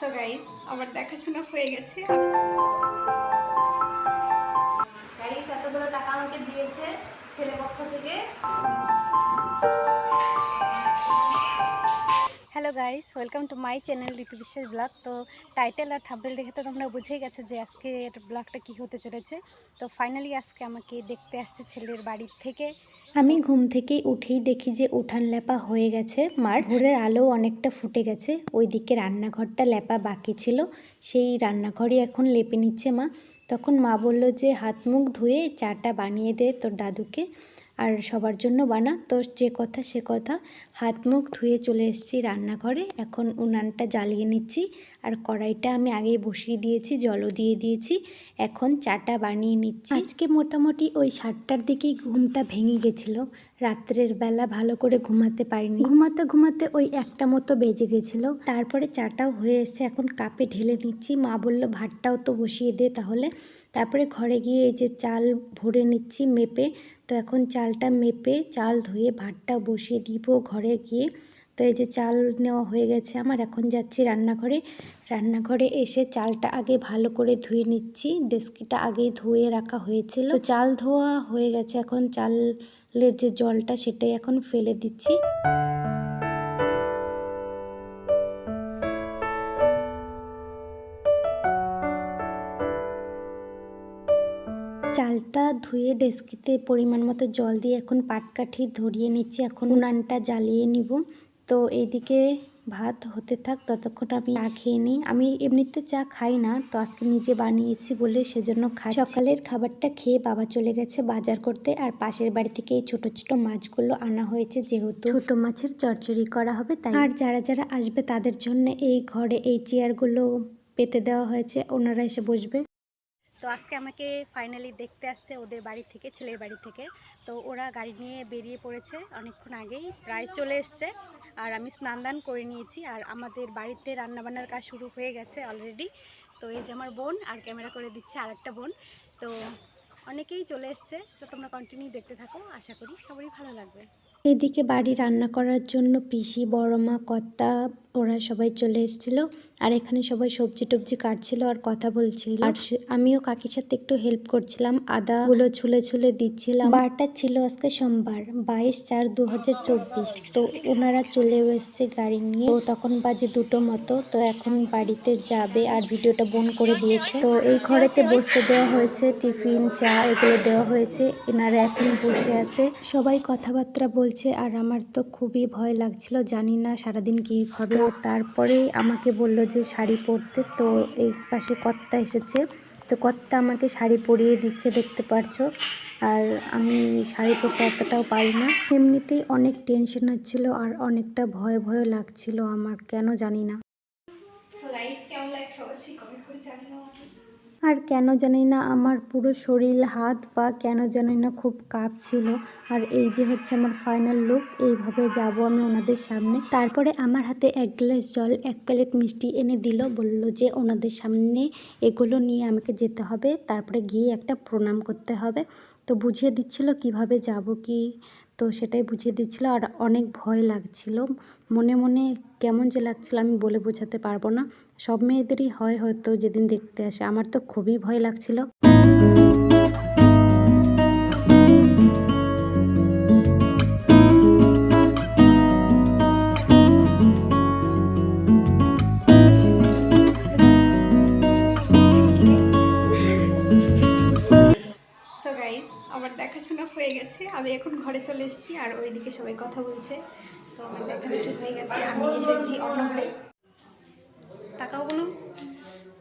So guys আমার দেখাশোনা হয়ে গেছে। গাইস এতগুলো টাকা আমাকে দিয়েছে ছেলে পক্ষ থেকে। Hello guys welcome to my channel Ritu Biswas vlog তো টাইটেল আর থাম্বেল দেখে তো তোমরা বুঝেই গেছো যে আজকে ব্লগটা কি হতে চলেছে। তো ফাইনালি আজকে আমাকে দেখতে আসছে ছেলের বাড়ির থেকে। আমি ঘুম থেকে উঠেই দেখি যে উঠান লেপা হয়ে গেছে। মার ভোরের আলো অনেকটা ফুটে গেছে। ওইদিকে রান্নাঘরটা লেপা বাকি ছিল। সেই রান্নাঘরই এখন লেপে নিচ্ছে মা। তখন মা বলল যে, হাত মুখ ধুয়ে চাটা বানিয়ে দে তোর দাদুকে। আর সবার জন্য বানা। তো যে কথা, সে কথা। হাত মুখ ধুয়ে চলে এসেছি রান্নাঘরে। এখন উনানটা জ্বালিয়ে নিচ্ছি। আর কড়াইটা আমি আগে বসিয়ে দিয়েছি, জলও দিয়ে দিয়েছি। এখন চাটা বানিয়ে নিচ্ছি। আজকে মোটামুটি ওই সাতটার দিকেই ঘুমটা ভেঙে গেছিল। রাত্রের বেলা ভালো করে ঘুমাতে পারিনি। ঘুমাতে ঘুমাতে ওই একটা মতো বেজে গেছিল। তারপরে চাটাও হয়ে এসছে। এখন কাপে ঢেলে নিচ্ছি। মা বলল, ভাতটাও তো বসিয়ে দে তাহলে। তারপরে ঘরে গিয়ে এই যে চাল ভরে নিচ্ছি মেপে। তো এখন চালটা মেপে চাল ধুয়ে ভাতটা বসিয়ে দিব ঘরে গিয়ে। তো এই যে চাল নেওয়া হয়ে গেছে আমার, এখন যাচ্ছি রান্নাঘরে। রান্নাঘরে এসে চালটা আগে ভালো করে ধুয়ে নিচ্ছি। ডেস্কিটা আগে ধুয়ে রাখা হয়েছিল। চাল ধোয়া হয়ে গেছে এখন, চালের যে জলটা সেটাই এখন ফেলে দিচ্ছি। চালটা ধুয়ে ডেস্কিতে পরিমাণ মতো জল দিয়ে এখন পাটকাঠি ধরিয়ে নিচ্ছি। এখন উনানটা জ্বালিয়ে নিব। তো এইদিকে ভাত হতে থাক ততক্ষণ আমি চা খেয়ে নিই। আমি এমনিতে চা খাই না তো আজকে নিজে বানিয়েছি বলে সেজন্য খাই সকালের খাবারটা খেয়ে বাবা চলে গেছে বাজার করতে আর পাশের বাড়ি থেকে এই ছোট ছোট মাছগুলো আনা হয়েছে যেহেতু ছোট মাছের চচ্চড়ি করা হবে তাই আর যারা যারা আসবে তাদের জন্য এই ঘরে এই চেয়ারগুলো পেতে দেওয়া হয়েছে। ওনারা এসে বসবে। তো আজকে আমাকে ফাইনালি দেখতে আসছে ওদের বাড়ি থেকে, ছেলের বাড়ি থেকে। তো ওরা গাড়ি নিয়ে বেরিয়ে পড়েছে অনেকক্ষণ আগেই, প্রায় চলে এসছে। আর আমি স্নান দান করে নিয়েছি আর আমাদের বাড়িতে রান্নাবান্নার কাজ শুরু হয়ে গেছে অলরেডি তো এই যে আমার বোন আর ক্যামেরা করে দিচ্ছে আর একটা বোন। তো অনেকেই চলে এসছে। তো তোমরা কন্টিনিউ দেখতে থাকো, আশা করি সবারই ভালো লাগবে। এদিকে বাড়ি রান্না করার জন্য পিসি, বড় মা, কর্তা, ওরা সবাই চলে এসেছিল। আর এখানে সবাই সবজি টবজি কাটছিল আর কথা বলছিল। আর আমিও কাকির সাথে একটু হেল্প করছিলাম। আদা গুলো ছুলে ছুলে দিচ্ছিলাম। বারটা ছিল আজকে সোমবার, বাইশ চার দু তো ওনারা চলে এসছে গাড়ি নিয়ে। তো তখন বাজে দুটো মতো। তো এখন বাড়িতে যাবে আর ভিডিওটা বোন করে দিয়েছে। তো এই ঘরেতে বসতে দেওয়া হয়েছে টিফিন, চা, এগুলো দেওয়া হয়েছে। এনারা এখন বসে আছে। সবাই কথাবার্তা বলছে, আর আমার তো খুবই ভয় লাগছিল, জানি না সারাদিন কি হবে তারপরে আমাকে বলল যে, শাড়ি পরতে। তো এই পাশে কর্তা এসেছে। তো কর্তা আমাকে শাড়ি পরিয়ে দিচ্ছে, দেখতে পারছ? আর আমি শাড়ি পরতে অতটাও পারি না। এমনিতেই অনেক টেনশন হচ্ছিল আর অনেকটা ভয় ভয় লাগছিল আমার, কেন জানি না। আর কেন জানি না আমার পুরো শরীর, হাত, পা কেন জানি না খুব কাঁপছিল। আর এই যে হচ্ছে আমার ফাইনাল লুক এইভাবে যাব আমি ওনাদের সামনে। তারপরে আমার হাতে এক গ্লাস জল, এক প্লেট মিষ্টি এনে দিল। বলল যে ওনাদের সামনে এগুলো নিয়ে আমাকে যেতে হবে। তারপরে গিয়ে একটা প্রণাম করতে হবে। তো বুঝিয়ে দিচ্ছিল কীভাবে যাব কি তো সেটাই বুঝিয়ে দিচ্ছিল আর অনেক ভয় লাগছিল। মনে মনে কেমন যে লাগছিল আমি বলে বোঝাতে পারব না। সব মেয়েদেরই হয় হয়তো যেদিন দেখতে আসে। আমার তো খুবই ভয় লাগছিল। গেছে। আমি এখন ঘরে চলে এসেছি আর ওইদিকে সবাই কথা বলছে। তো আমার দেখা দেখি হয়ে গেছে। আমি এসেছি অন্য ঘরে তাকাও কোনো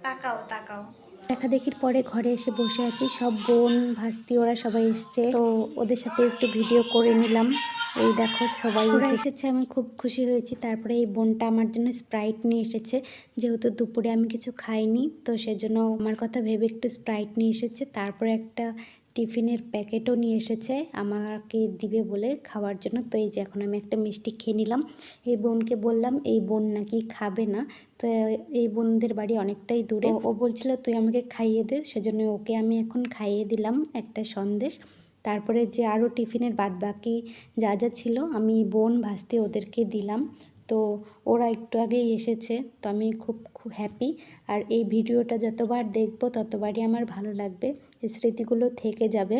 তাকাও তাকাও। দেখা দেখির পরে ঘরে এসে বসে আছি। সব বোন ভাস্তি ওরা সবাই এসছে। তো ওদের সাথে একটু ভিডিও করে নিলাম। এই দেখো সবাই ওরা এসেছে আমি খুব খুশি হয়েছি। তারপরে এই বোনটা আমার জন্য স্প্রাইট নিয়ে এসেছে। যেহেতু দুপুরে আমি কিছু খাইনি তো সেজন্য আমার কথা ভেবে একটু স্প্রাইট নিয়ে এসেছে। তারপরে একটা টিফিনের প্যাকেটও নিয়ে এসেছে। আমাকে দিবে বলে খাওয়ার জন্য। তো এই যে এখন আমি একটা মিষ্টি খেয়ে নিলাম। এই বোনকে বললাম এই বোন নাকি খাবে না। তো এই বোনদের বাড়ি অনেকটাই দূরে। ও বলছিল তুই আমাকে খাইয়ে দে। সেজন্য ওকে আমি এখন খাইয়ে দিলাম একটা সন্দেশ। তারপরে যে আরও টিফিনের বাদ বাকি যা যা ছিল আমি বোন ভাসতে ওদেরকে দিলাম। তো ওরা একটু আগেই এসেছে, তো আমি খুব খুব হ্যাপি আর এই ভিডিওটা যতবার দেখব ততবারই আমার ভালো লাগবে স্মৃতিগুলো থেকে যাবে।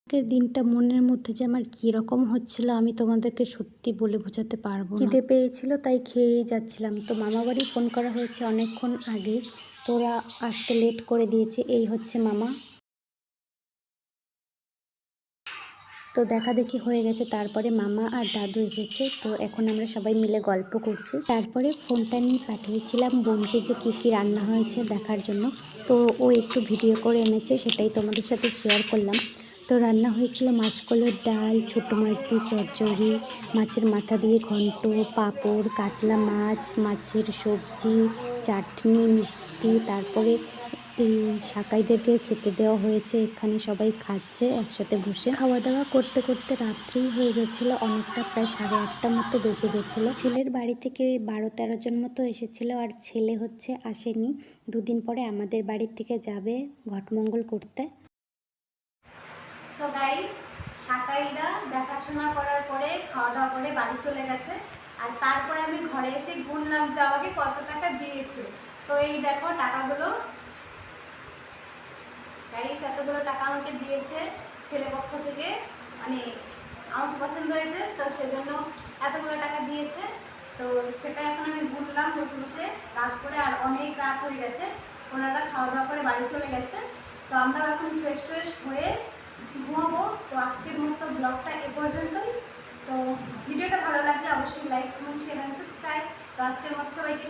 আজকের দিনটা মনের মধ্যে যে আমার কীরকম হচ্ছিল আমি তোমাদেরকে সত্যি বলে বোঝাতে পারব খিদে পেয়েছিল তাই খেয়েই যাচ্ছিলাম। তো মামা বাড়ি ফোন করা হয়েছে অনেকক্ষণ আগে। তো ওরা আসতে লেট করে দিয়েছে, এই হচ্ছে মামা। তো দেখা দেখি হয়ে গেছে। তারপরে মামা আর দাদু এসেছে। তো এখন আমরা সবাই মিলে গল্প করছি। তারপরে ফোনটা নিয়ে পাঠিয়েছিলাম বোনকে যে কী কী রান্না হয়েছে দেখার জন্য। তো ও একটু ভিডিও করে এনেছে, সেটাই তোমাদের সাথে শেয়ার করলাম। তো রান্না হয়েছিল মাসকলের ডাল, ছোটো মাছ দিয়ে চচ্চড়ি, মাছের মাথা দিয়ে ঘন্ট, পাঁপড়, কাতলা মাছ, মাছের সবজি, চাটনি, মিষ্টি, তারপরে এই সাকাইদেরকে খেতে দেওয়া হয়েছে এখানে সবাই খাচ্ছে একসাথে বসে। খাওয়া দাওয়া করতে করতে রাত্রি হয়ে গেছিল অনেকটা প্রায় সাড়ে আটটা মতো বেজে গেছিল। ছেলের বাড়ি থেকে বারো তেরো জন মতো এসেছিল আর ছেলে হচ্ছে আসেনি। দুদিন পরে আমাদের বাড়ির থেকে যাবে ঘটমঙ্গল করতে। সো গাইস শাকারিরা দেখাশোনা করার পরে খাওয়া দাওয়া করে বাড়ি চলে গেছে। আর তারপরে আমি ঘরে এসে গুনলাম যে আমাকে কত টাকা দিয়েছে। তো এই দেখো টাকাগুলো গাইস এতগুলো টাকা আমাকে দিয়েছে ছেলে পক্ষ থেকে। মানে আমার পছন্দ হয়েছে, তো সেজন্য এতগুলো টাকা দিয়েছে। তো সেটা এখন আমি গুনলাম বসে বসে। রাত করে আর অনেক রাত হয়ে গেছে। ওনারা খাওয়া দাওয়া করে বাড়ি চলে গেছে। তো আমরা এখন ফ্রেশ ট্রেশ হয়ে ঘুমাবো। তো আজকের মতো ব্লগটা এ পর্যন্তই। তো ভিডিওটা ভালো লাগলে অবশ্যই like comment share and subscribe তো আজকের মতো সবাইকে